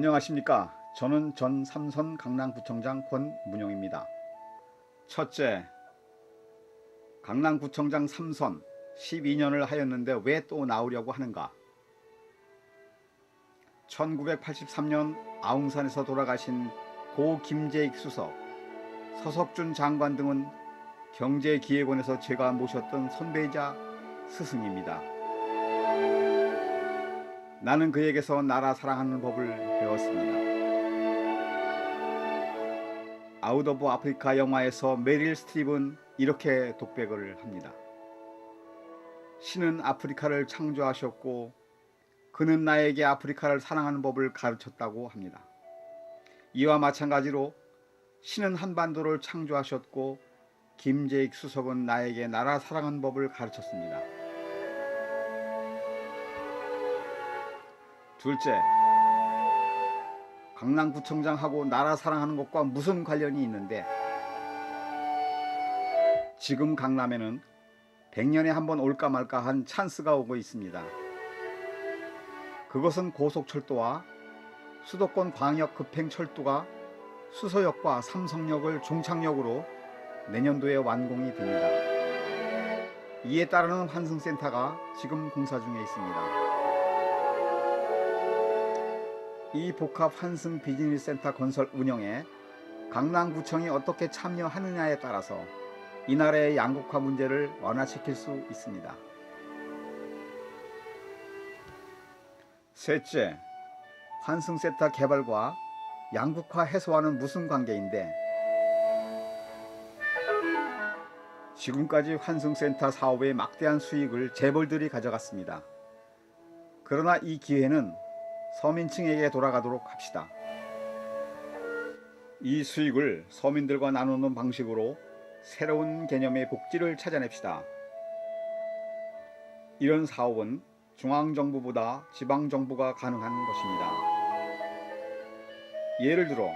안녕하십니까. 저는 전 삼선 강남구청장 권문용입니다. 첫째, 강남구청장 삼선 12년을 하였는데 왜 또 나오려고 하는가? 1983년 아웅산에서 돌아가신 고 김재익 수석, 서석준 장관 등은 경제기획원에서 제가 모셨던 선배이자 스승입니다. 나는 그에게서 나라 사랑하는 법을 배웠습니다. 아웃 오브 아프리카 영화에서 메릴 스트립은 이렇게 독백을 합니다. 신은 아프리카를 창조하셨고 그는 나에게 아프리카를 사랑하는 법을 가르쳤다고 합니다. 이와 마찬가지로 신은 한반도를 창조하셨고 김재익 수석은 나에게 나라 사랑하는 법을 가르쳤습니다. 둘째, 강남구청장하고 나라 사랑하는 것과 무슨 관련이 있는데 지금 강남에는 100년에 한 번 올까 말까 한 찬스가 오고 있습니다. 그것은 고속철도와 수도권 광역 급행철도가 수서역과 삼성역을 종착역으로 내년도에 완공이 됩니다. 이에 따르는 환승센터가 지금 공사 중에 있습니다. 이 복합 환승 비즈니스 센터 건설 운영에 강남구청이 어떻게 참여하느냐에 따라서 이 나라의 양극화 문제를 완화시킬 수 있습니다. 셋째, 환승센터 개발과 양극화 해소와는 무슨 관계인데 지금까지 환승센터 사업의 막대한 수익을 재벌들이 가져갔습니다. 그러나 이 기회는 서민층에게 돌아가도록 합시다. 이 수익을 서민들과 나누는 방식으로 새로운 개념의 복지를 찾아냅시다. 이런 사업은 중앙정부보다 지방정부가 가능한 것입니다. 예를 들어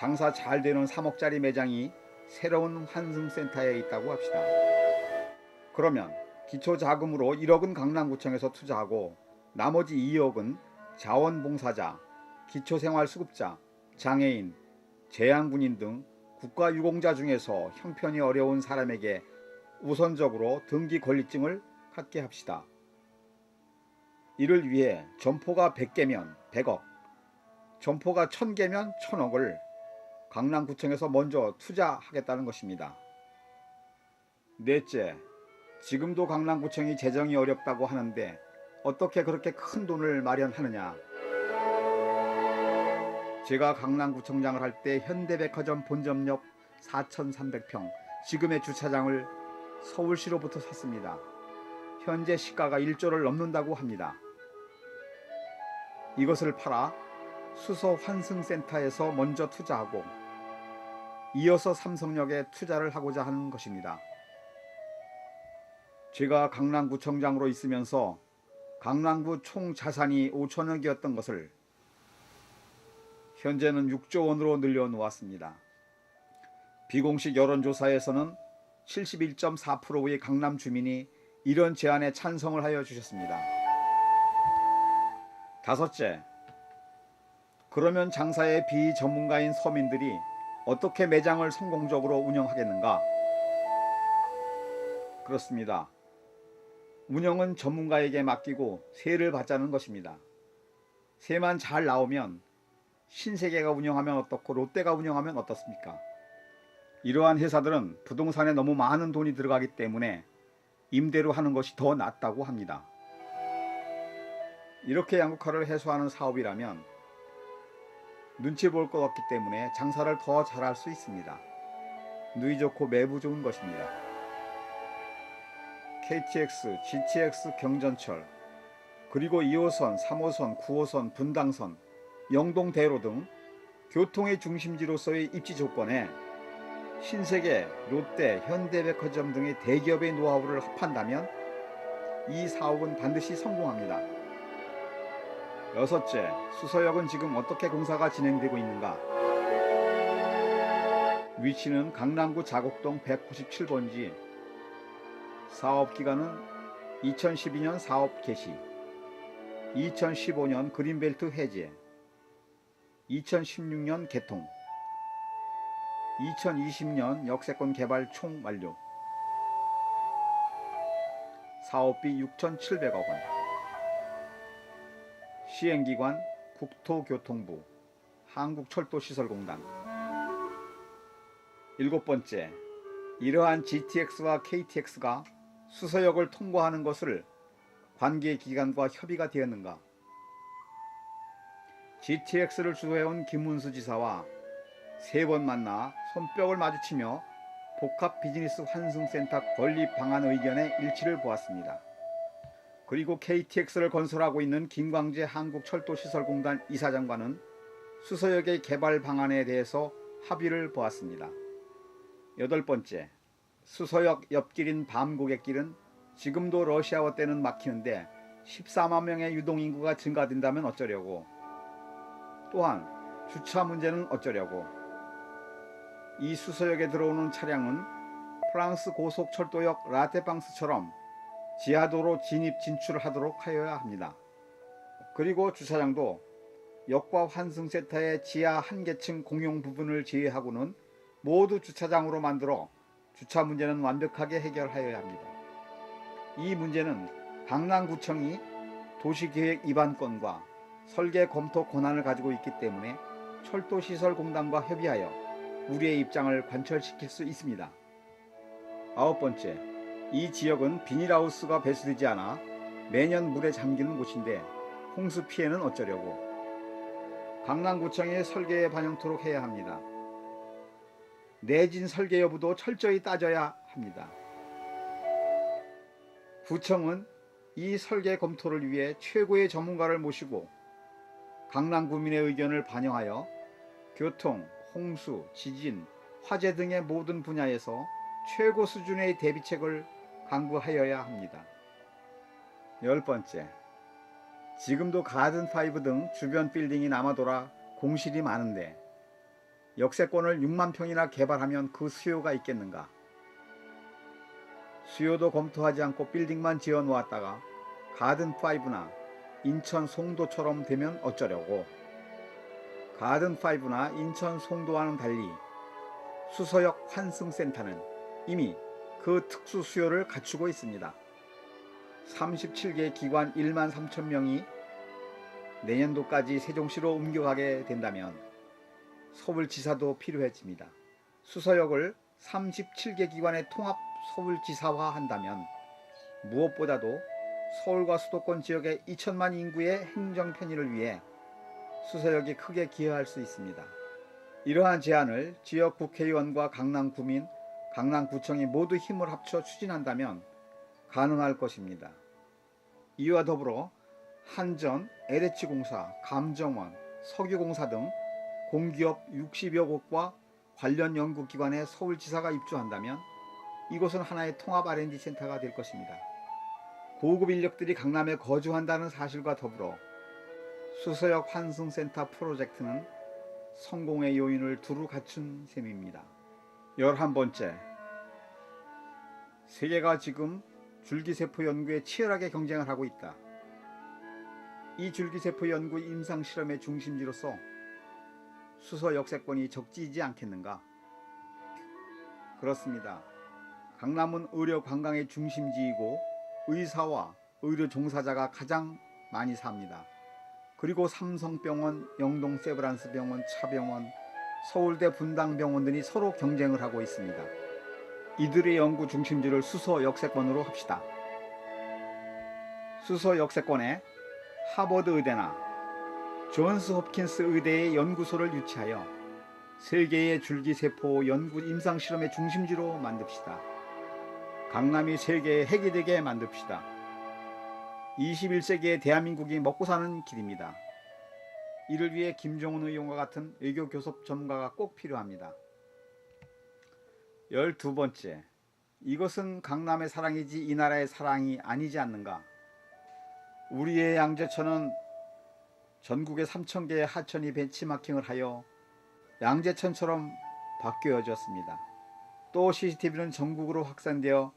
장사 잘 되는 3억짜리 매장이 새로운 환승센터에 있다고 합시다. 그러면 기초자금으로 1억은 강남구청에서 투자하고 나머지 2억은 자원봉사자, 기초생활수급자, 장애인, 재향군인 등 국가유공자 중에서 형편이 어려운 사람에게 우선적으로 등기 권리증을 갖게 합시다. 이를 위해 점포가 100개면 100억, 점포가 1000개면 1000억을 강남구청에서 먼저 투자하겠다는 것입니다. 넷째, 지금도 강남구청이 재정이 어렵다고 하는데 어떻게 그렇게 큰 돈을 마련하느냐? 제가 강남구청장을 할 때 현대백화점 본점역 4,300평 지금의 주차장을 서울시로부터 샀습니다. 현재 시가가 1조를 넘는다고 합니다. 이것을 팔아 수서 환승센터에서 먼저 투자하고 이어서 삼성역에 투자를 하고자 하는 것입니다. 제가 강남구청장으로 있으면서 강남구 총 자산이 5천억이었던 것을 현재는 6조 원으로 늘려놓았습니다. 비공식 여론조사에서는 71.4%의 강남 주민이 이런 제안에 찬성을 하여 주셨습니다. 다섯째, 그러면 장사의 비전문가인 서민들이 어떻게 매장을 성공적으로 운영하겠는가? 그렇습니다. 운영은 전문가에게 맡기고 세를 받자는 것입니다. 세만 잘 나오면 신세계가 운영하면 어떻고 롯데가 운영하면 어떻습니까? 이러한 회사들은 부동산에 너무 많은 돈이 들어가기 때문에 임대로 하는 것이 더 낫다고 합니다. 이렇게 양극화를 해소하는 사업이라면 눈치 볼 것 없기 때문에 장사를 더 잘할 수 있습니다. 누이 좋고 매부 좋은 것입니다. KTX, GTX 경전철, 그리고 2호선, 3호선, 9호선, 분당선, 영동대로 등 교통의 중심지로서의 입지 조건에 신세계, 롯데, 현대백화점 등의 대기업의 노하우를 합한다면 이 사업은 반드시 성공합니다. 여섯째, 수서역은 지금 어떻게 공사가 진행되고 있는가? 위치는 강남구 자곡동 197번지 사업 기간은 2012년 사업 개시, 2015년 그린벨트 해제, 2016년 개통 2020년 역세권 개발 총 완료. 사업비 6,700억 원. 시행기관 국토교통부 한국철도시설공단. 일곱 번째 이러한 GTX와 KTX가 수서역을 통과하는 것을 관계기관과 협의가 되었는가 GTX를 주도해온 김문수 지사와 세 번 만나 손뼉을 마주치며 복합 비즈니스 환승센터 건립 방안 의견의 일치를 보았습니다. 그리고 KTX를 건설하고 있는 김광재 한국철도시설공단 이사장과는 수서역의 개발 방안에 대해서 합의를 보았습니다. 여덟 번째, 수서역 옆길인 밤고갯길은 지금도 러시아어 때는 막히는데 14만 명의 유동인구가 증가된다면 어쩌려고 또한 주차 문제는 어쩌려고 이 수서역에 들어오는 차량은 프랑스 고속철도역 라테팡스처럼 지하도로 진입 진출하도록 하여야 합니다. 그리고 주차장도 역과 환승센터의 지하 한 개층 공용 부분을 제외하고는 모두 주차장으로 만들어 주차 문제는 완벽하게 해결하여야 합니다. 이 문제는 강남구청이 도시계획 위반권과 설계 검토 권한을 가지고 있기 때문에 철도시설공단과 협의하여 우리의 입장을 관철시킬 수 있습니다. 아홉 번째, 이 지역은 비닐하우스가 배수되지 않아 매년 물에 잠기는 곳인데 홍수 피해는 어쩌려고 강남구청의 설계에 반영토록 해야 합니다. 내진 설계 여부도 철저히 따져야 합니다. 구청은 이 설계 검토를 위해 최고의 전문가를 모시고 강남 구민의 의견을 반영하여 교통, 홍수, 지진, 화재 등의 모든 분야에서 최고 수준의 대비책을 강구하여야 합니다. 열 번째, 지금도 가든5 등 주변 빌딩이 남아돌아 공실이 많은데 역세권을 6만 평이나 개발하면 그 수요가 있겠는가? 수요도 검토하지 않고 빌딩만 지어 놓았다가 가든5나 인천 송도처럼 되면 어쩌려고? 가든5나 인천 송도와는 달리 수서역 환승센터는 이미 그 특수 수요를 갖추고 있습니다. 37개 기관 1만 3천 명이 내년도까지 세종시로 옮겨가게 된다면 서울지사도 필요해집니다. 수서역을 37개 기관의 통합 서울지사화 한다면 무엇보다도 서울과 수도권 지역의 2천만 인구의 행정 편의를 위해 수서역이 크게 기여할 수 있습니다. 이러한 제안을 지역 국회의원과 강남구민, 강남구청이 모두 힘을 합쳐 추진한다면 가능할 것입니다. 이와 더불어 한전, LH공사, 감정원, 석유공사 등 공기업 60여 곳과 관련 연구기관에 서울지사가 입주한다면 이곳은 하나의 통합 R&D 센터가 될 것입니다. 고급 인력들이 강남에 거주한다는 사실과 더불어 수서역 환승센터 프로젝트는 성공의 요인을 두루 갖춘 셈입니다. 열한 번째, 세계가 지금 줄기세포 연구에 치열하게 경쟁을 하고 있다. 이 줄기세포 연구 임상 실험의 중심지로서 수서 역세권이 적지이지 않겠는가? 그렇습니다. 강남은 의료 관광의 중심지이고 의사와 의료 종사자가 가장 많이 삽니다. 그리고 삼성병원, 영동 세브란스 병원, 차병원, 서울대 분당병원 등이 서로 경쟁을 하고 있습니다. 이들의 연구 중심지를 수서 역세권으로 합시다. 수서 역세권에 하버드 의대나 존스 홉킨스 의대의 연구소를 유치하여 세계의 줄기세포 연구 임상 실험의 중심지로 만듭시다. 강남이 세계의 핵이 되게 만듭시다. 21세기의 대한민국이 먹고 사는 길입니다. 이를 위해 김종훈 의원과 같은 외교 교섭 전문가가 꼭 필요합니다. 열두 번째, 이것은 강남의 사랑이지 이 나라의 사랑이 아니지 않는가? 우리의 양재천은 전국의 3천 개의 하천이 벤치마킹을 하여 양재천처럼 바뀌어졌습니다. 또 CCTV는 전국으로 확산되어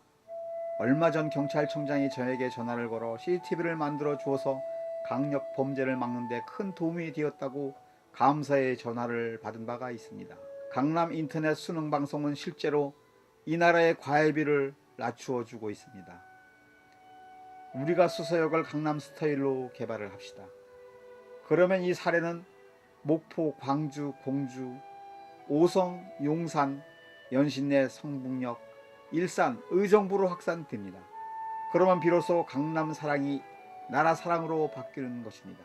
얼마 전 경찰청장이 저에게 전화를 걸어 CCTV를 만들어 주어서 강력 범죄를 막는데 큰 도움이 되었다고 감사의 전화를 받은 바가 있습니다. 강남 인터넷 수능 방송은 실제로 이 나라의 과외비를 낮추어 주고 있습니다. 우리가 수서역을 강남 스타일로 개발을 합시다. 그러면 이 사례는 목포, 광주, 공주, 오성, 용산, 연신내, 성북역, 일산, 의정부로 확산됩니다. 그러면 비로소 강남 사랑이 나라 사랑으로 바뀌는 것입니다.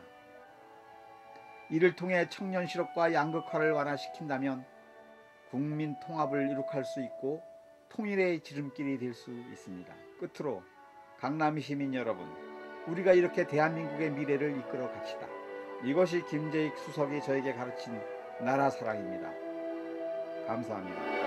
이를 통해 청년 실업과 양극화를 완화시킨다면 국민 통합을 이룩할 수 있고 통일의 지름길이 될 수 있습니다. 끝으로 강남 시민 여러분, 우리가 이렇게 대한민국의 미래를 이끌어 갑시다. 이것이 김재익 수석이 저에게 가르친 나라 사랑입니다. 감사합니다.